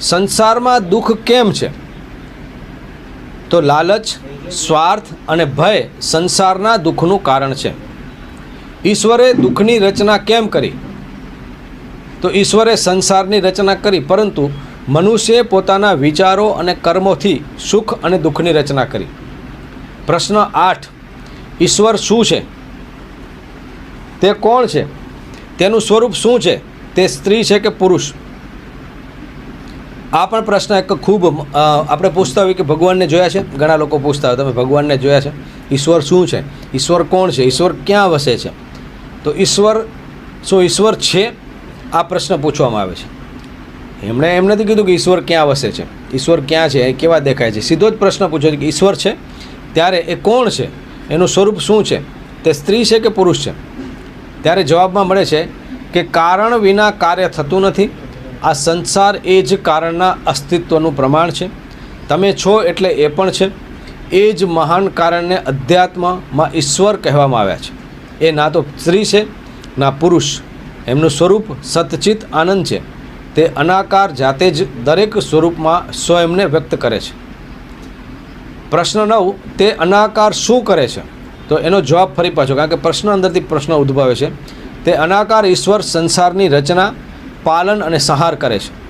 સંસારમાં દુઃખ કેમ છે? તો લાલચ, સ્વાર્થ અને ભય સંસારના દુઃખનું કારણ છે. ઈશ્વરે દુઃખની રચના કેમ કરી? તો ઈશ્વરે સંસારની રચના કરી, પરંતુ મનુષ્યે પોતાના વિચારો અને કર્મોથી સુખ અને દુઃખની રચના કરી. પ્રશ્ન આઠ, ઈશ્વર શું છે? તે કોણ છે? તેનું સ્વરૂપ શું છે? તે સ્ત્રી છે કે પુરુષ? આ પણ પ્રશ્ન એક ખૂબ આપણે પૂછતા હોઈએ કે ભગવાનને જોયા છે? ઘણા લોકો પૂછતા હોય, તમે ભગવાનને જોયા છે? ઈશ્વર શું છે? ઈશ્વર કોણ છે? ઈશ્વર ક્યાં વસે છે? તો ઈશ્વર શું ઈશ્વર છે? આ પ્રશ્ન પૂછવામાં આવે છે. એમણે એમ નથી કીધું કે ઈશ્વર ક્યાં વસે છે. ઈશ્વર ક્યાં છે? એ કેવા દેખાય છે? સીધો જ પ્રશ્ન પૂછ્યો છે કે ઈશ્વર છે? ત્યારે એ કોણ છે? એનું સ્વરૂપ શું છે? તે સ્ત્રી છે કે પુરુષ છે? ત્યારે જવાબમાં મળે છે કે કારણ વિના કાર્ય થતું નથી. આ સંસાર એ જ કારણના અસ્તિત્વનું પ્રમાણ છે. તમે છો એટલે એ પણ છે. એ જ મહાન કારણને અધ્યાત્મમાં ઈશ્વર કહેવામાં આવ્યા છે. એ ના તો સ્ત્રી છે, ના પુરુષ. એમનું સ્વરૂપ સતચિત આનંદ છે. તે અનાકાર જાતે જ દરેક સ્વરૂપમાં સ્વયંને વ્યક્ત કરે છે. પ્રશ્ન નવ, તે અનાકાર શું કરે છે? તો એનો જવાબ ફરી પાછો, કારણ કે પ્રશ્ન અંદરથી પ્રશ્ન ઉદ્ભવે છે. તે અનાકાર ઈશ્વર સંસારની રચના પાલન અને સંહાર કરે છે.